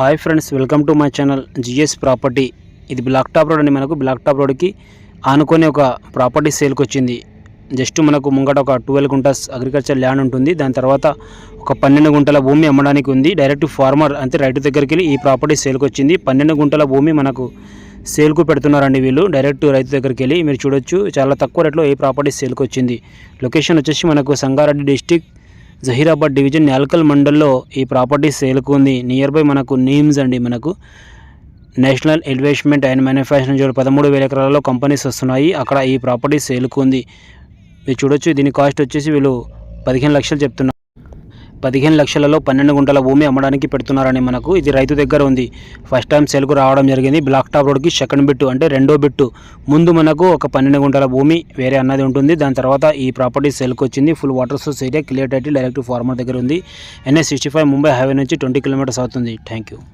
Hi friends welcome to my channel GS property. ఇది black top road అండి మనకు. Black top రోడ్కి ఆనుకొని ఒక ప్రాపర్టీ సేల్కి వచ్చింది జస్ట్ మనకు ముంగట ఒక ట్వెల్వ్ గుంటాస్ అగ్రికల్చర్ ల్యాండ్ ఉంటుంది. దాని తర్వాత ఒక పన్నెండు గుంటల భూమి అమ్మడానికి ఉంది. డైరెక్ట్ ఫార్మర్ అంటే రైతు దగ్గరికి వెళ్ళి ఈ ప్రాపర్టీ సేల్కి వచ్చింది పన్నెండు గుంటల భూమి మనకు సేల్కు పెడుతున్నారండి వీళ్ళు. డైరెక్ట్ రైతు దగ్గరికి వెళ్ళి మీరు చూడొచ్చు. చాలా తక్కువ రేట్లో ఈ ప్రాపర్టీ సేల్కి వచ్చింది లొకేషన్ వచ్చేసి మనకు సంగారెడ్డి డిస్టిక్ జహీరాబాద్ డివిజన్ నాల్కల్ మండల్లో ఈ ప్రాపర్టీ సేల్కు ఉంది. నియర్ బై మనకు నీమ్స్ అండి మనకు. National investment and manufacturing zone పదమూడు వేల ఎకరాలలో కంపెనీస్ వస్తున్నాయి. అక్కడ ఈ ప్రాపర్టీ సేల్కు ఉంది. మీరు చూడొచ్చు దీని కాస్ట్ వచ్చేసి వీళ్ళు పదిహేను లక్షలు చెప్తున్నారు. పదిహేను లక్షలలో పన్నెండు గుంటల భూమి అమ్మడానికి పెడుతున్నారని మనకు ఇది రైతు దగ్గర ఉంది. ఫస్ట్ టైం సెల్కు రావడం జరిగింది. బ్లాక్ టాప్ రోడ్కి సెకండ్ బిట్టు అంటే రెండో బిట్టు. ముందు మనకు ఒక పన్నెండు గుంటల భూమి వేరే అన్నది ఉంటుంది. దాని తర్వాత ఈ ప్రాపర్టీ సేల్కి వచ్చింది. Full water source area clear title direct farmer దగ్గర ఉంది. NS sixty five Mumbai highway నుంచి ట్వంటీ కిలోమీటర్స్ అవుతుంది. Thank you